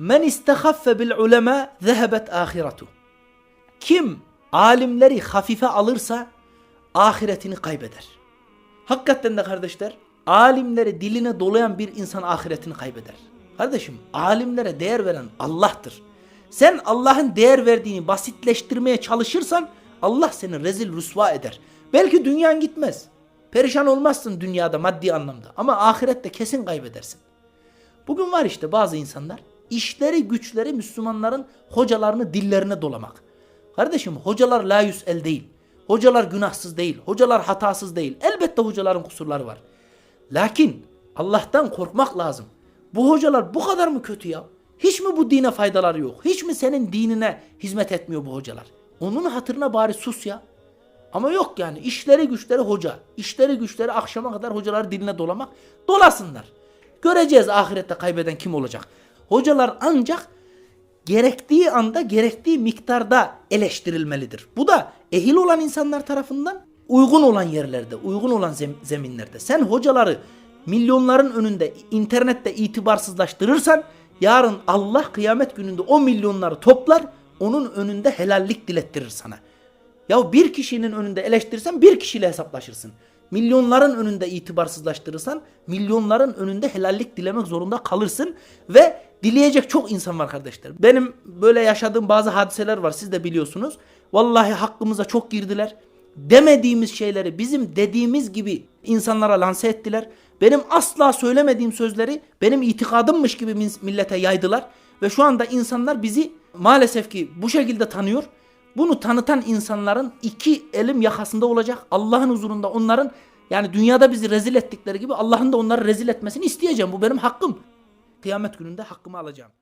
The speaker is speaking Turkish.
Men istehaffe bil ulema zehebet ahiretu. Kim alimleri hafife alırsa ahiretini kaybeder. Hakikaten de kardeşler alimleri diline dolayan bir insan ahiretini kaybeder. Kardeşim alimlere değer veren Allah'tır. Sen Allah'ın değer verdiğini basitleştirmeye çalışırsan Allah seni rezil rüsva eder. Belki dünyan gitmez. Perişan olmazsın dünyada maddi anlamda ama ahirette kesin kaybedersin. Bugün var işte bazı insanlar işleri güçleri Müslümanların hocalarını dillerine dolamak. Kardeşim hocalar la el değil. Hocalar günahsız değil. Hocalar hatasız değil. Elbette hocaların kusurları var. Lakin Allah'tan korkmak lazım. Bu hocalar bu kadar mı kötü ya? Hiç mi bu dine faydaları yok? Hiç mi senin dinine hizmet etmiyor bu hocalar? Onun hatırına bari sus ya. Ama yok yani işleri güçleri hoca. işleri güçleri akşama kadar hocalar diline dolamak. Dolasınlar. Göreceğiz ahirette kaybeden kim olacak. Hocalar ancak gerektiği anda gerektiği miktarda eleştirilmelidir. Bu da ehil olan insanlar tarafından uygun olan yerlerde, uygun olan zem- zeminlerde. Sen hocaları milyonların önünde internette itibarsızlaştırırsan yarın Allah kıyamet gününde o milyonları toplar onun önünde helallik dilettirir sana. Ya bir kişinin önünde eleştirirsen bir kişiyle hesaplaşırsın. Milyonların önünde itibarsızlaştırırsan milyonların önünde helallik dilemek zorunda kalırsın ve dileyecek çok insan var kardeşler. Benim böyle yaşadığım bazı hadiseler var siz de biliyorsunuz. Vallahi hakkımıza çok girdiler. Demediğimiz şeyleri bizim dediğimiz gibi insanlara lanse ettiler. Benim asla söylemediğim sözleri benim itikadımmış gibi millete yaydılar. Ve şu anda insanlar bizi maalesef ki bu şekilde tanıyor. Bunu tanıtan insanların iki elim yakasında olacak. Allah'ın huzurunda onların yani dünyada bizi rezil ettikleri gibi Allah'ın da onları rezil etmesini isteyeceğim. Bu benim hakkım. Kıyamet gününde hakkımı alacağım.